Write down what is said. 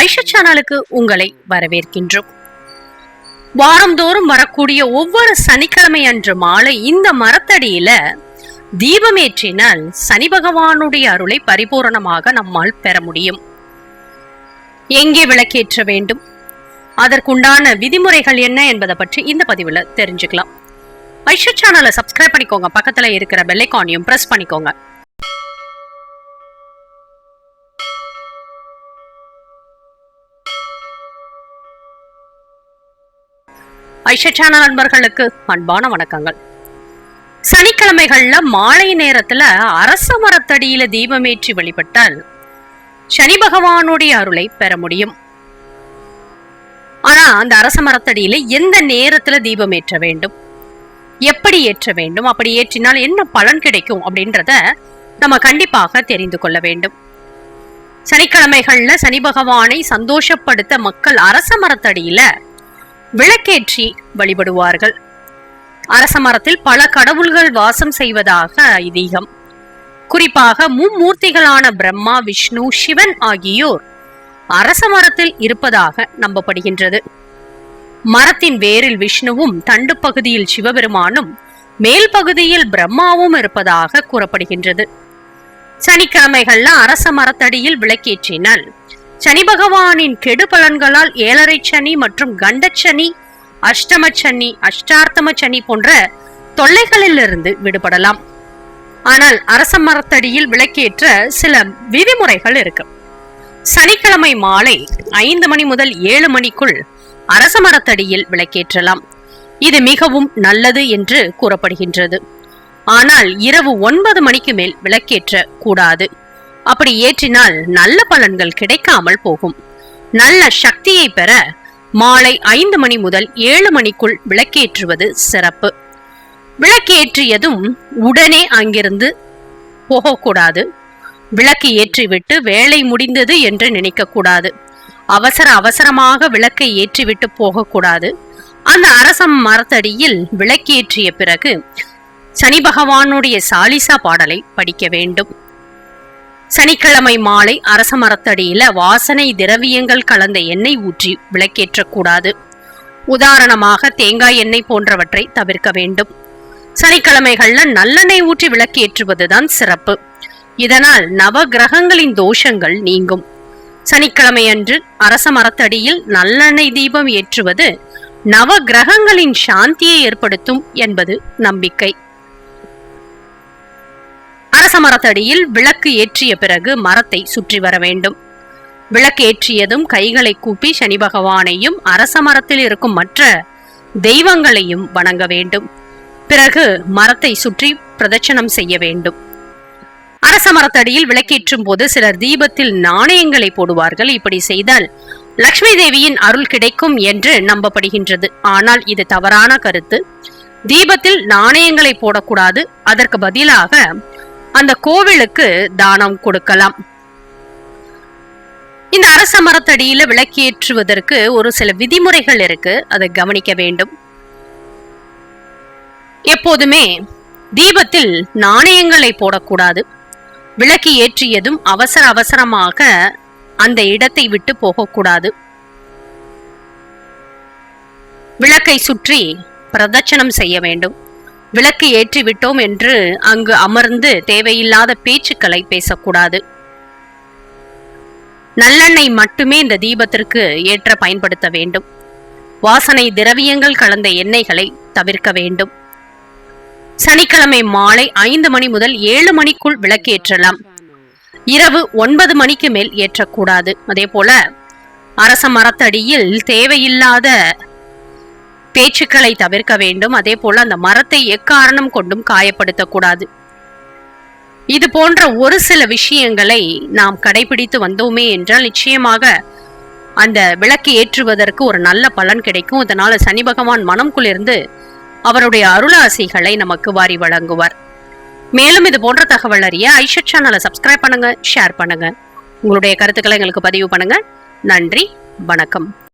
ஆயிஷா சேனலுக்கு உங்களை வரவேற்கின்றோம். வாரந்தோறும் வரக்கூடிய ஒவ்வொரு சனிக்கிழமை அன்று மாலை இந்த மரத்தடியில தீபமேற்றினால் சனி பகவானுடைய அருளை பரிபூரணமாக நம்மால் பெற முடியும். எங்கே விளக்கேற்ற வேண்டும்? அதற்குண்டான விதிமுறைகள் என்ன என்பதை பற்றி இந்த பதிவுல தெரிஞ்சுக்கலாம். ஐஷா சேனலை சப்ஸ்கிரைப் பண்ணிக்கோங்க. பக்கத்துல இருக்கிற பெல்லைக்கானையும் பிரஸ் பண்ணிக்கோங்க. ஐஷா சேனல் நண்பர்களுக்கு அன்பான வணக்கங்கள். சனிக்கிழமைகள்ல மாலை நேரத்துல அரச மரத்தடியில தீபமேற்றி வழிபட்டால் சனி பகவானுடைய அருளை பெற முடியும். ஆனா அந்த அரச மரத்தடியில எந்த நேரத்துல தீபம் ஏற்ற வேண்டும்? எப்படி ஏற்ற வேண்டும்? அப்படி ஏற்றினால் என்ன பலன் கிடைக்கும் அப்படின்றத நம்ம கண்டிப்பாக தெரிந்து கொள்ள வேண்டும். சனிக்கிழமைகள்ல சனி பகவானை சந்தோஷப்படுத்த மக்கள் அரச மரத்தடியில விளக்கேற்றி வழிபடுவார்கள். அரச மரத்தில் பல கடவுள்கள் வாசம் செய்வதாக ஐதீகம். குறிப்பாக மும்மூர்த்திகளான பிரம்மா விஷ்ணு சிவன் ஆகியோர் அரச மரத்தில் இருப்பதாக நம்பப்படுகின்றது. மரத்தின் வேரில் விஷ்ணுவும் தண்டு பகுதியில் சிவபெருமானும் மேல் பகுதியில் பிரம்மாவும் இருப்பதாக கூறப்படுகின்றது. சனிக்கிழமைகள்ல அரச மரத்தடியில் விளக்கேற்றினால் சனி பகவானின் கெடு பலன்களால் ஏழரை சனி மற்றும் கண்டச்சனி அஷ்டம சனி அஷ்டார்த்தம சனி போன்ற தொல்லைகளிலிருந்து விடுபடலாம். ஆனால் அரச மரத்தடியில் விளக்கேற்ற சில விதிமுறைகள் இருக்கு. சனிக்கிழமை மாலை ஐந்து மணி முதல் ஏழு மணிக்குள் அரச மரத்தடியில் விளக்கேற்றலாம். இது மிகவும் நல்லது என்று கூறப்படுகின்றது. ஆனால் இரவு ஒன்பது மணிக்கு மேல் விளக்கேற்ற கூடாது அப்படி ஏற்றினால் நல்ல பலன்கள் கிடைக்காமல் போகும். நல்ல சக்தியை பெற மாலை ஐந்து மணி முதல் ஏழு மணிக்குள் விளக்கேற்றுவது சிறப்பு. விளக்கேற்றியதும் உடனே அங்கிருந்து போகக்கூடாது. விளக்கு ஏற்றிவிட்டு வேலை முடிந்தது என்று நினைக்கக்கூடாது. அவசர அவசரமாக விளக்கை ஏற்றிவிட்டு போகக்கூடாது. அந்த அரசம் மரத்தடியில் விளக்கேற்றிய பிறகு சனி பகவானுடைய சாலிசா பாடலை படிக்க வேண்டும். சனிக்கிழமை மாலை அரச மரத்தடியில வாசனை திரவியங்கள் கலந்த எண்ணெய் ஊற்றி விளக்கேற்றக்கூடாது. உதாரணமாக தேங்காய் எண்ணெய் போன்றவற்றை தவிர்க்க வேண்டும். சனிக்கிழமைகள்ல நல்லெண்ணெய் ஊற்றி விளக்கேற்றுவதுதான் சிறப்பு. இதனால் நவ கிரகங்களின் தோஷங்கள் நீங்கும். சனிக்கிழமை அன்று அரச மரத்தடியில் நல்லெண்ணெய் தீபம் ஏற்றுவது நவ கிரகங்களின் சாந்தியை ஏற்படுத்தும் என்பது நம்பிக்கை. அரச மரத்தடியில் விளக்கு ஏற்றிய பிறகு மரத்தை சுற்றி வர வேண்டும். விளக்கு ஏற்றியதும் கைகளை கூப்பி சனி பகவானையும் அரச மரத்தில் இருக்கும் மற்ற தெய்வங்களையும் வணங்க வேண்டும். பிறகு மரத்தை சுற்றி பிரதட்சணம் செய்ய வேண்டும். அரச மரத்தடியில் விளக்கேற்றும் போது சிலர் தீபத்தில் நாணயங்களை போடுவார்கள். இப்படி செய்தால் லக்ஷ்மி தேவியின் அருள் கிடைக்கும் என்று நம்பப்படுகின்றது. ஆனால் இது தவறான கருத்து. தீபத்தில் நாணயங்களை போடக்கூடாது. அதற்கு பதிலாக அந்த கோவிலுக்கு தானம் கொடுக்கலாம். இந்த அரச மரத்தடியில விளக்கேற்றுவதற்கு ஒரு சில விதிமுறைகள் இருக்கு. அதை கவனிக்க வேண்டும். எப்போதுமே தீபத்தில் நாணயங்களை போடக்கூடாது. விளக்கு ஏற்றியதும் அவசர அவசரமாக அந்த இடத்தை விட்டு போகக்கூடாது. விளக்கை சுற்றி பிரதட்சணம் செய்ய வேண்டும். விளக்கு ஏற்றி விட்டோம் என்று அங்கு அமர்ந்து தேவையில்லாத பேச்சுக்களை பேசக்கூடாது. நல்லெண்ணெய் மட்டுமே இந்த தீபத்திற்கு ஏற்ற பயன்படுத்த வேண்டும். வாசனை திரவியங்கள் கலந்த எண்ணெய்களை தவிர்க்க வேண்டும். சனிக்கிழமை மாலை ஐந்து மணி முதல் ஏழு மணிக்குள் விளக்கேற்றலாம் இரவு ஒன்பது மணிக்கு மேல் ஏற்றக்கூடாது. அதே போல அரச மரத்தடியில் தேவையில்லாத பேச்சுக்களை தவிர்க்க வேண்டும். அதே போல அந்த மரத்தை எக்காரணம் கொண்டும் காயப்படுத்தக்கூடாது. இது போன்ற ஒரு சில விஷயங்களை நாம் கடைபிடித்து வந்தோமே என்றால் நிச்சயமாக அந்த விளக்கு ஏற்றுவதற்கு ஒரு நல்ல பலன் கிடைக்கும். அதனால சனி பகவான் மனம் குளிர்ந்து அவருடைய அருளாசைகளை நமக்கு வாரி வழங்குவார். மேலும் இது போன்ற தகவல் அறிய ஐஷட் சேனலை சப்ஸ்கிரைப் பண்ணுங்க ஷேர் பண்ணுங்க. உங்களுடைய கருத்துக்களை எங்களுக்கு பதிவு பண்ணுங்க. நன்றி வணக்கம்.